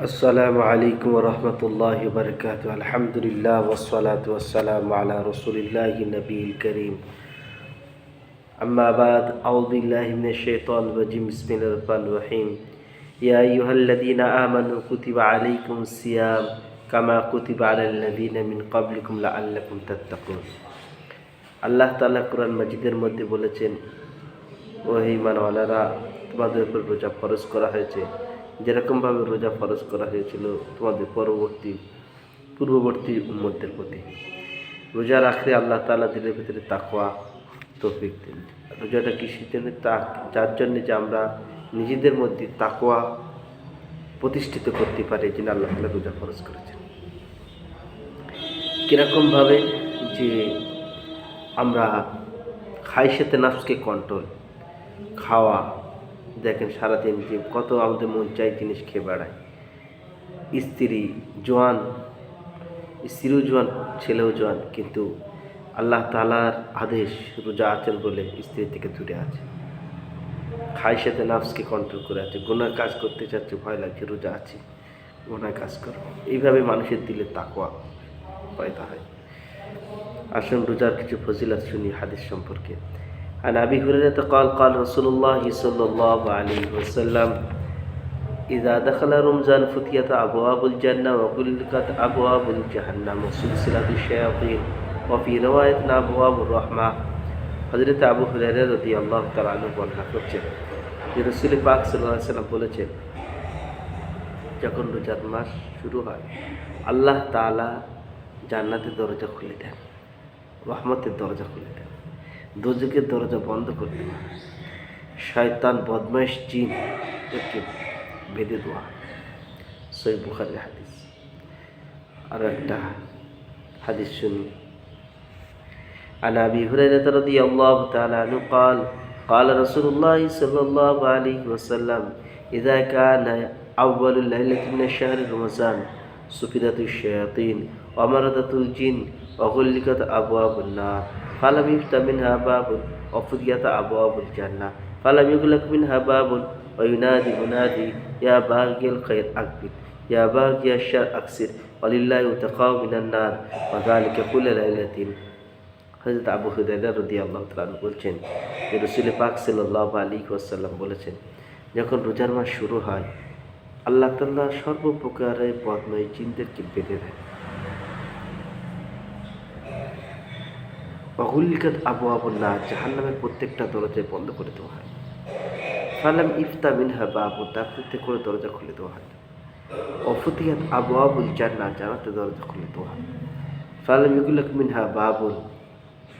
السلام عليكم ورحمة الله وبركاته الحمد لله والصلاة والسلام على رسول الله النبي الكريم أما بعد أعوذ بالله من الشيطان الرجيم بسم الله الرحمن الرحيم يا أيها الذين آمنوا كتب عليكم الصيام كما كتب على الذين من قبلكم لعلكم تتقون আল্লাহ তাআলা কোরআন মাজিদের মধ্যে বলেছেন ওহি মানওয়ালারা তোমাদের উপর রোজা ফরজ করা হয়েছে যেরকমভাবে রোজা ফরজ করা হয়েছিল, তোমাদের পরবর্তী, পূর্ববর্তী উম্মতদের প্রতি। রোজা রাখলে আল্লাহ তালা দিলের ভিতরে তাকওয়া, তৌফিক দিন। রোজাটা কিসের জন্য তা, যার জন্য যে আমরা নিজেদের মধ্যে তাকওয়া প্রতিষ্ঠিত করতে পারি যিনি আল্লাহ তালা রোজা ফরজ করেছেন। কীরকমভাবে যে আমরা খাই সাথে নাফসকে কন্ট্রোল খাওয়া দেখেন সারাদিন যে কত আমাদের মন চাই জিনিস খেয়ে বেড়ায়। স্ত্রী জোয়ান, স্ত্রীও জোয়ান, ছেলেও জোয়ান, কিন্তু আল্লাহ তালার আদেশ, রোজা আছেন বলে স্ত্রী থেকে দূরে আছে। খাই সাথে নাফসকে কন্ট্রোল করে আছে, গুনার কাজ করতে চাচ্ছে, ভয় লাগছে, রোজা আছে, গুনার কাজ করো। এইভাবে মানুষের দিলে তাকওয়া পয়দা হয়। আসুন রোজার কিছু ফজিলত শুনি হাদিস সম্পর্কে। عن أبي هريرة قال قال رسول الله صلى الله عليه وسلم إذا دخل رمضان فتيت أبواب الجنة وغلقت أبواب الجهنم وسلسلة الشياطين وفي رواية أبواب الرحمة হজরত আবু হুরাইরা রদি আল্লাহ তালু বর্ণনা করছেন যে রসুল পাক সাল্লাহ সাল্লাম বলেছেন যখন রোজার মাস শুরু হয় আল্লাহ তালা জান্নাতের দরজা খুলে দেন রহমতের দরজা খুলে দেন দোজকের দরজা বন্ধ করে দেওয়া শয়তান বদমাইশ জিন একে বেঁধে দেওয়া সই বুখারের হাদিস আর একটা হাদিস শুনি عن أبي هريرة رضي الله تعالى عنه قال قال رسول الله صلى الله عليه وسلم إذا كان أول ليلة من الشهر رمضان سفدت الشياطين ومرضت الجن وغلقت أبواب النار فلم يفتح منها باب وفتحت أبواب الجنة فلم يغلق منها باب وينادي منادي يا باغي الخير أقبل يا باغي الشر أكسر ولله تقاو من النار وذلك كل ليلة হজরত আবু হুদাইদা রদি আল্লাহ তালু বলছেন যে রসুল পাক সাল্লাহ আলী ওয়াসাল্লাম বলেছেন যখন রোজার মাস শুরু হয় আল্লাহ তাল্লাহ সর্বপ্রকারের বদময় চিন্তাকে বেঁধে দেয় অহুলিকাত আবু আবু না জাহান নামের প্রত্যেকটা দরজায় বন্ধ করে দেওয়া হয়। ফালাম ইফতা মিনহা বাবু তার প্রত্যেক করে দরজা খুলে দেওয়া হয়। অফুতিয়াত আবু আবুল জান্না জানাতে দরজা খুলে দেওয়া হয়। ফালাম ইগুলাক মিনহা বাবুল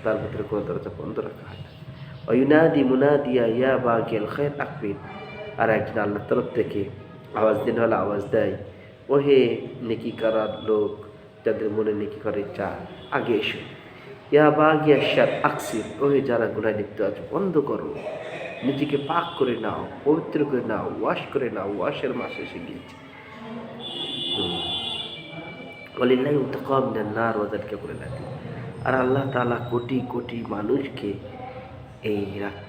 তার ভিতরে কোনো দরজা বন্ধ রাখা হয়। অয়ুনাদি মুনাদিয়া, ইয়া বা গেল খের আকবির। আর একজন আল্লাহ তরফ থেকে আওয়াজ দিন হলে আওয়াজ দেয় ও হে নেকি করার লোক, যাদের মনে নেকি করে চা আগে এসো। ইয়া বা গিয়া শার আকসির ও হে যারা গুণায় লিপ্ত আছে, বন্ধ করো। নিজেকে পাক করে নাও, পবিত্র করে নাও, ওয়াশ করে নাও, ওয়াশের মাস এসে গিয়েছে। অলিল্লাহ উতকাম নার ওদেরকে বলে লাগে আর আল্লাহ তালা কোটি কোটি মানুষকে এই রাত,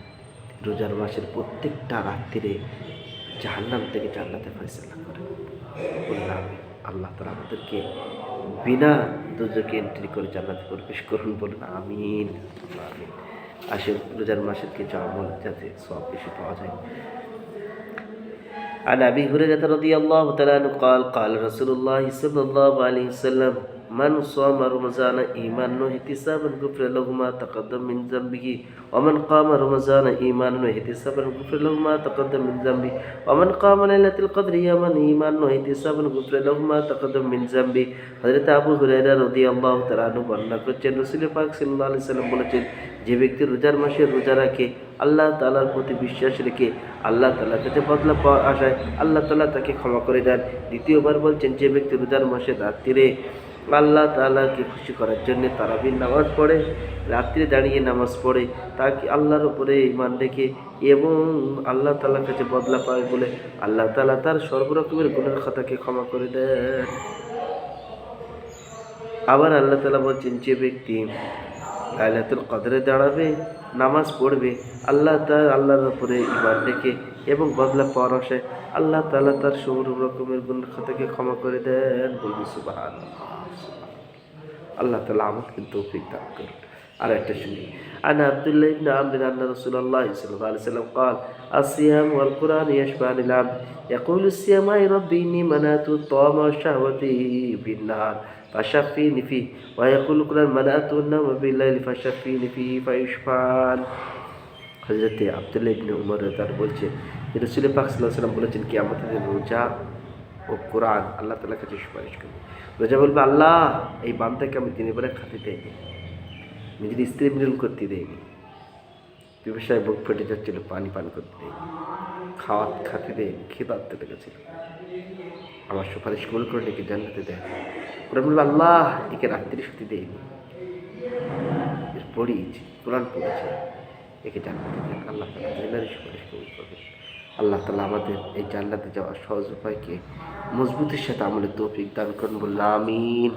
রোজার মাসের প্রত্যেকটা রাত্রিরে জাহান্নাম থেকে জান্নাতে ফয়সলা করে। বললাম আল্লাহ তালা আমাদেরকে বিনা দুজকে এন্ট্রি করে জান্নাতে প্রবেশ করুন বলুন আমিন আমিন আসে রোজার মাসের কিছু আমল যাতে সব বেশি পাওয়া যায় عن أبي هريرة رضي الله تعالى عنه قال قال رسول الله صلى الله عليه وسلم মান সামা غفر له ما تقدم من ذنبه, ومن মিন رمضان ايمان نو রমাজানা غفر له ما গুফরে من ذنبه, ومن قام ليله القدر লাইলাতুল ايمان نو ঈমান غفر له গুফরে تقدم من মিন حضرت ابو هريره رضي الله تعالى عنه বর্ণনা করছেন রাসূল পাক সাল্লাল্লাহু আলাইহি সাল্লাম বলেছেন, যে ব্যক্তি রোজার মাসে রোজা রাখে, আল্লাহ তালার প্রতি বিশ্বাস রেখে আল্লাহ তালা কাছে বদলা পাওয়ার আশায় আল্লাহ তালা তাকে ক্ষমা করে দেন। দ্বিতীয়বার বলছেন, যে ব্যক্তি রোজার মাসে রাত্রিরে আল্লাহ তালাকে খুশি করার জন্য তারাবির নামাজ পড়ে, রাত্রে দাঁড়িয়ে নামাজ পড়ে, তাকে আল্লাহর উপরে ইমান রেখে এবং আল্লাহ তালার কাছে বদলা পায় বলে আল্লাহ তালা তার সর্বরকমের গুণের খাতাকে ক্ষমা করে দেয় আবার আল্লাহ তালা বলছেন, যে ব্যক্তি লাইলাতুল কদরে দাঁড়াবে নামাজ পড়বে আল্লাহ তার আল্লাহর উপরে ইমান রেখে এবং বদলা পাওয়ার আশায় আল্লাহ তাআলা তার সব রকমের গুণ থেকে ক্ষমা করে দেন বলবি সুবাহান আল্লাহ তালা আমাকে তৌফিক দান করুন আর একটা শুনি عن عبد الله بن عمرو أن رسول الله صلى الله عليه وسلم قال الصيام والقرآن يشفعان العبد يقول الصيام أي ربي إني منعت الطعام والشهوة بالنهار فشفيني فيه ويقول القرآن منعت النوم بالليل فشفيني فيه فيشفعان হজরতে আবদুল্লাহ ইবনে উমর তার বলছে যে রসুল পাক সাল্লাহ সাল্লাম বলেছেন কি আমাদের রোজা ও কোরআন আল্লাহ তালার কাছে সুপারিশ করবে রোজা বলবে আল্লাহ এই বান্দাকে আমি দিনের বেলা খাতে দেয়নি নিজের স্ত্রী মিলন করতে দেয়নি ব্যবসায় বুক ফেটে যাচ্ছিল পানি পান করতে দেয়নি খাওয়া খাতে দেয়নি খেতে লেগেছিল আমার সুপারিশ কবুল করে ডেকে জান্নাতে দেয় ওরা বলবে আল্লাহ একে রাত্রি শুতে দেয়নি পড়িয়েছি কোরআন পড়েছে, একে জান্নাতে দেন আল্লাহ তালা সুপারিশ কবুল করবেন আল্লাহ তালা আমাদের এই জান্নাতে যাওয়ার সহজ উপায়কে মজবুতির সাথে আমলের তৌফিক দান করুন। বললাম আমিন।